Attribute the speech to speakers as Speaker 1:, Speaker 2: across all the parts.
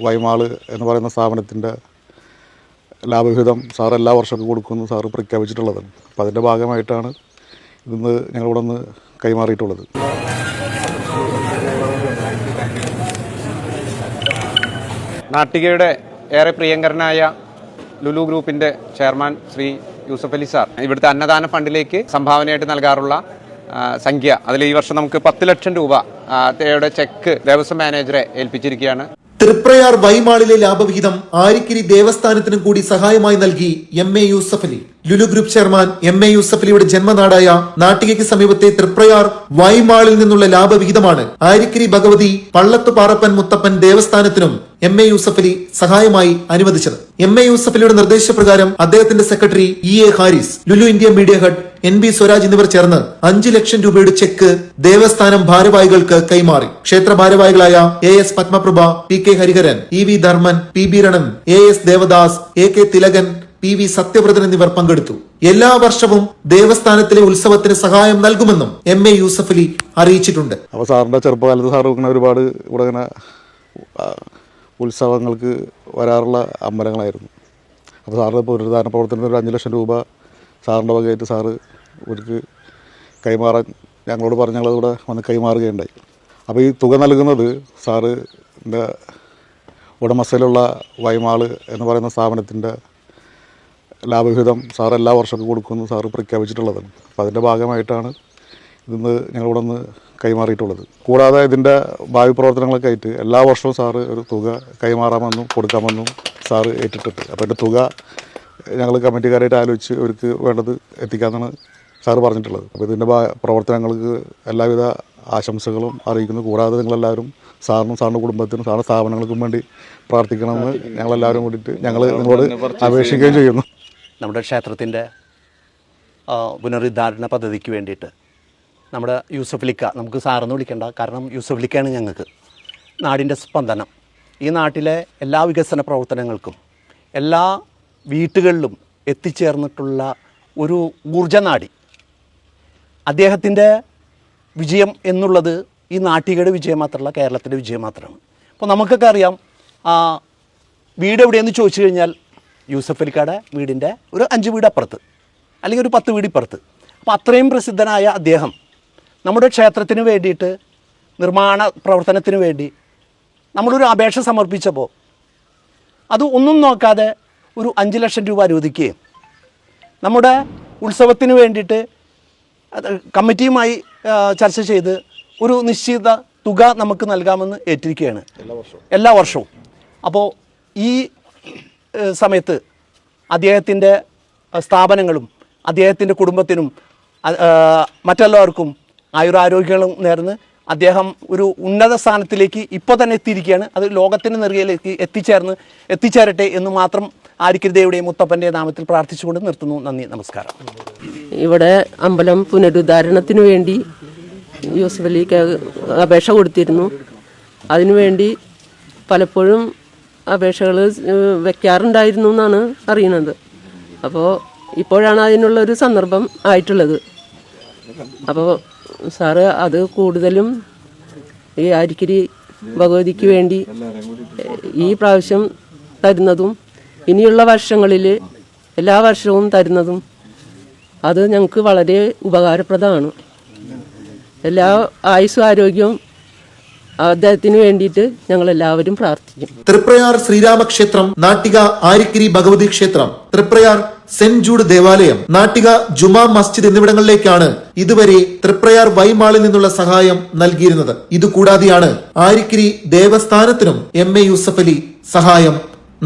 Speaker 1: വൈമാൾ എന്ന് പറയുന്ന സ്ഥാപനത്തിന്റെ ലാഭവിഹിതം സാർ എല്ലാ വർഷവും കൊടുക്കുമെന്ന് സാറ് പ്രഖ്യാപിച്ചിട്ടുള്ളത്. അപ്പോൾ അതിന്റെ ഭാഗമായിട്ടാണ് ഇന്ന് ഞങ്ങളിവിടെ നിന്ന് കൈമാറിയിട്ടുള്ളത്.
Speaker 2: നാട്ടികയുടെ ഏറെ പ്രിയങ്കരനായ ലുലു ഗ്രൂപ്പിന്റെ ചെയർമാൻ ശ്രീ യൂസഫ് അലി സാർ. ഇവിടുത്തെ അന്നദാന ഫണ്ടിലേക്ക് സംഭാവനയായിട്ട് നൽകാറുള്ള സംഖ്യ. അതിൽ ഈ വർഷം നമുക്ക് പത്ത് ലക്ഷം രൂപ ചെക്ക് ദേവസ്വം മാനേജറെ ഏൽപ്പിച്ചിരിക്കുകയാണ്.
Speaker 3: തൃപ്രയാർ വൈമാളിലെ ലാഭവിഹിതം ആരിക്കിരി ദേവസ്ഥാനത്തിനും കൂടി സഹായമായി നൽകി M A Yusuf Ali Lulu group chairman M A യൂസഫലിയുടെ ജന്മനാടായ നാട്ടികയ്ക്ക് സമീപത്തെ തൃപ്രയാർ വൈമാളിൽ നിന്നുള്ള ലാഭവിഹിതമാണ്. ആരിക്കിരി ഭഗവതി പള്ളത്തുപാറപ്പൻ മുത്തപ്പൻ ദേവസ്ഥാനത്തിനും എം എ യൂസഫലി സഹായമായി അനുവദിച്ചത്. എം എ യൂസഫലിയുടെ നിർദ്ദേശപ്രകാരം അദ്ദേഹത്തിന്റെ secretary E A Haris Lulu India media head N B Swaraj എന്നിവർ ചേർന്ന് അഞ്ചു ലക്ഷം രൂപയുടെ ചെക്ക് ദേവസ്ഥാനം ഭാരവാഹികൾക്ക് കൈമാറി. ക്ഷേത്ര ഭാരവാഹികളായ A S Padmaprabha P K Hariharan E V Dharman P B Ranan A S Devadas A K Thilakan P V Sathyavrathan എന്നിവർ പങ്കെടുത്തു. എല്ലാ വർഷവും ദേവസ്ഥാനത്തിലെ ഉത്സവത്തിന് സഹായം നൽകുമെന്നും എം എ യൂസഫ് അലി അറിയിച്ചിട്ടുണ്ട്.
Speaker 1: അപ്പോൾ സാറിന്റെ ചെറുപ്പകാലത്ത് സാർ ഒരുപാട് ഇവിടെ ഇങ്ങനെ ഉത്സവങ്ങൾക്ക് വരാറുള്ള അമ്പലങ്ങളായിരുന്നു. അപ്പോൾ സാറിന്റെ പുനരുദ്ധാരണ പ്രവർത്തനത്തിന് ഒരു അഞ്ച് ലക്ഷം രൂപ സാറിന്റെ വകയായിട്ട് സാറ് ഇവർക്ക് കൈമാറാൻ ഞങ്ങളോട് പറഞ്ഞ് ഞങ്ങളതുകൂടെ വന്ന് കൈമാറുകയുണ്ടായി. അപ്പോൾ ഈ തുക നൽകുന്നത് സാറ് ഉടമസ്ഥയിലുള്ള വൈമാൾ എന്ന് പറയുന്ന സ്ഥാപനത്തിന്റെ ലാഭവിഹിതം സാർ എല്ലാ വർഷവും കൊടുക്കുമെന്ന് സാറ് പ്രഖ്യാപിച്ചിട്ടുള്ളതാണ്. അപ്പോൾ അതിന്റെ ഭാഗമായിട്ടാണ് ഇതിന്ന് ഞങ്ങളിവിടെ നിന്ന് കൈമാറിയിട്ടുള്ളത്. കൂടാതെ ഇതിന്റെ ഭാവി പ്രവർത്തനങ്ങളൊക്കെ ആയിട്ട് എല്ലാ വർഷവും സാറ് ഒരു തുക കൈമാറാമെന്നും കൊടുക്കാമെന്നും സാറ് ഏറ്റിട്ടുണ്ട്. അപ്പോൾ എന്റെ തുക ഞങ്ങൾ കമ്മിറ്റിക്കാരായിട്ട് ആലോചിച്ച് അവർക്ക് വേണ്ടത് എത്തിക്കാമെന്നാണ് സാറ് പറഞ്ഞിട്ടുള്ളത്. അപ്പോൾ ഇതിന്റെ പ്രവർത്തനങ്ങൾക്ക് എല്ലാവിധ ആശംസകളും അറിയിക്കുന്നു. കൂടാതെ നിങ്ങളെല്ലാവരും സാറിനും സാറിന്റെ കുടുംബത്തിനും സാറിന്റെ സ്ഥാപനങ്ങൾക്കും വേണ്ടി പ്രാർത്ഥിക്കണമെന്ന് ഞങ്ങളെല്ലാവരും കൂടിയിട്ട് ഞങ്ങൾ നിങ്ങളോട് അപേക്ഷിക്കുകയും ചെയ്യുന്നു.
Speaker 4: നമ്മുടെ ക്ഷേത്രത്തിന്റെ പുനരുദ്ധാരണ പദ്ധതിക്ക് വേണ്ടിയിട്ട് നമ്മുടെ യൂസഫ്ലിക്ക നമുക്ക് സാറെന്ന് വിളിക്കേണ്ട കാരണം യൂസഫ്ലിക്കയാണ് ഞങ്ങൾക്ക് നാടിന്റെ സ്പന്ദനം. ഈ നാട്ടിലെ എല്ലാ വികസന പ്രവർത്തനങ്ങൾക്കും എല്ലാ വീട്ടുകളിലും എത്തിച്ചേർന്നിട്ടുള്ള ഒരു ഊർജനാടി അദ്ദേഹത്തിന്റെ വിജയം എന്നുള്ളത് ഈ നാട്ടികയുടെ വിജയം മാത്രമല്ല കേരളത്തിന്റെ വിജയം മാത്രമാണ്. അപ്പോൾ നമുക്കൊക്കെ അറിയാം വീട് എവിടെയെന്ന് ചോദിച്ചു കഴിഞ്ഞാൽ യൂസഫ് അലിക്കാട് വീടിന്റെ ഒരു അഞ്ച് വീട് അപ്പുറത്ത് അല്ലെങ്കിൽ ഒരു പത്ത് വീട് ഇപ്പുറത്ത്. അപ്പോൾ അത്രയും പ്രസിദ്ധനായ അദ്ദേഹം നമ്മുടെ ക്ഷേത്രത്തിന് വേണ്ടിയിട്ട് നിർമ്മാണ പ്രവർത്തനത്തിന് വേണ്ടി നമ്മളൊരു അപേക്ഷ സമർപ്പിച്ചപ്പോൾ അത് ഒന്നും നോക്കാതെ ഒരു അഞ്ച് ലക്ഷം രൂപ അനുവദിക്കുകയും നമ്മുടെ ഉത്സവത്തിന് വേണ്ടിയിട്ട് കമ്മിറ്റിയുമായി ചർച്ച ചെയ്ത് ഒരു നിശ്ചിത തുക നമുക്ക് നൽകാമെന്ന് ഏറ്റിരിക്കുകയാണ്. എല്ലാ വർഷവും. അപ്പോൾ ഈ സമയത്ത് അദ്ദേഹത്തിന്റെ സ്ഥാപനങ്ങളും അദ്ദേഹത്തിന്റെ കുടുംബത്തിനും മറ്റെല്ലാവർക്കും ആയുരാരോഗ്യങ്ങളും നേർന്ന് അദ്ദേഹം ഒരു ഉന്നത സ്ഥാനത്തിലേക്ക് ഇപ്പോൾ തന്നെ എത്തിയിരിക്കുകയാണ്. അത് ലോകത്തിന്റെ നെറുകയിലേക്ക് എത്തിച്ചേർന്ന് എത്തിച്ചേരട്ടെ എന്ന് മാത്രം ആരിക്കരുതയുടെയും മുത്തപ്പന്റെ നാമത്തിൽ പ്രാർത്ഥിച്ചുകൊണ്ട് നിർത്തുന്നു. നന്ദി നമസ്കാരം.
Speaker 5: ഇവിടെ അമ്പലം പുനരുദ്ധാരണത്തിന് വേണ്ടി യൂസഫ് അലിക്ക് അപേക്ഷ കൊടുത്തിരുന്നു. അതിനുവേണ്ടി പലപ്പോഴും അപേക്ഷകൾ വെക്കാറുണ്ടായിരുന്നു എന്നാണ് അറിയുന്നത്. അപ്പോൾ ഇപ്പോഴാണ് അതിനുള്ള ഒരു സന്ദർഭം ആയിട്ടുള്ളത്. അപ്പോൾ സാറ് അത് കൂടുതലും ഈ അരിക്കിരി ഭഗവതിക്ക് വേണ്ടി ഈ പ്രാവശ്യം തരുന്നതും ഇനിയുള്ള വർഷങ്ങളിൽ എല്ലാ വർഷവും തരുന്നതും അത് ഞങ്ങൾക്ക് വളരെ ഉപകാരപ്രദമാണ്. എല്ലാ ആയുസ്സും ആരോഗ്യവും അദ്ദേഹത്തിന് വേണ്ടിയിട്ട് ഞങ്ങൾ എല്ലാവരും പ്രാർത്ഥിക്കും.
Speaker 3: തൃപ്രയാർ ശ്രീരാമക്ഷേത്രം നാട്ടിക ആരിക്കിരി ഭഗവതി ക്ഷേത്രം തൃപ്രയാർ സെന്റ് ജൂഡ് ദേവാലയം നാട്ടിക ജുമാ മസ്ജിദ് എന്നിവിടങ്ങളിലേക്കാണ് ഇതുവരെ തൃപ്രയാർ വൈമാളിൽ നിന്നുള്ള സഹായം നൽകിയിരുന്നത്. ഇതുകൂടാതെയാണ് ആരിക്കിരി ദേവസ്ഥാനത്തിനും എം എ യൂസഫ് അലി സഹായം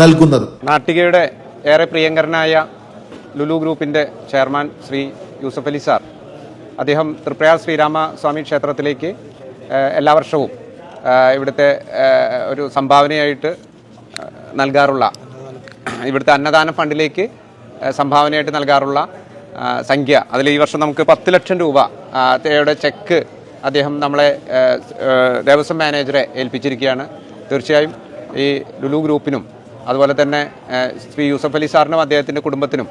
Speaker 3: നൽകുന്നത്.
Speaker 2: നാട്ടികയുടെ ഏറെ പ്രിയങ്കരനായ ലുലു ഗ്രൂപ്പിന്റെ ചെയർമാൻ ശ്രീ യൂസഫ് അലി സാർ. അദ്ദേഹം തൃപ്രയാർ ശ്രീരാമ സ്വാമി ക്ഷേത്രത്തിലേക്ക് എല്ലാ വർഷവും ഇവിടുത്തെ ഒരു സംഭാവനയായിട്ട് നൽകാറുള്ള ഇവിടുത്തെ അന്നദാന ഫണ്ടിലേക്ക് സംഭാവനയായിട്ട് നൽകാറുള്ള സംഖ്യ. അതിൽ ഈ വർഷം നമുക്ക് പത്ത് ലക്ഷം രൂപ തേയുടെ യുടെ ചെക്ക് അദ്ദേഹം നമ്മളെ ദേവസ്വം മാനേജറെ ഏൽപ്പിച്ചിരിക്കുകയാണ്. തീർച്ചയായും ഈ ലുലു ഗ്രൂപ്പിനും അതുപോലെ തന്നെ ശ്രീ യൂസഫ് അലി സാറിനും അദ്ദേഹത്തിന്റെ കുടുംബത്തിനും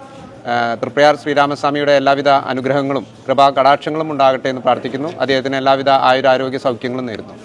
Speaker 2: തൃപ്രയാർ ശ്രീരാമസ്വാമിയുടെ എല്ലാവിധ അനുഗ്രഹങ്ങളും കൃപാ കടാക്ഷങ്ങളും ഉണ്ടാകട്ടെ എന്ന് പ്രാർത്ഥിക്കുന്നു. അദ്ദേഹത്തിന് എല്ലാവിധ ആയുരാരോഗ്യ സൗഖ്യങ്ങളും നേരുന്നു.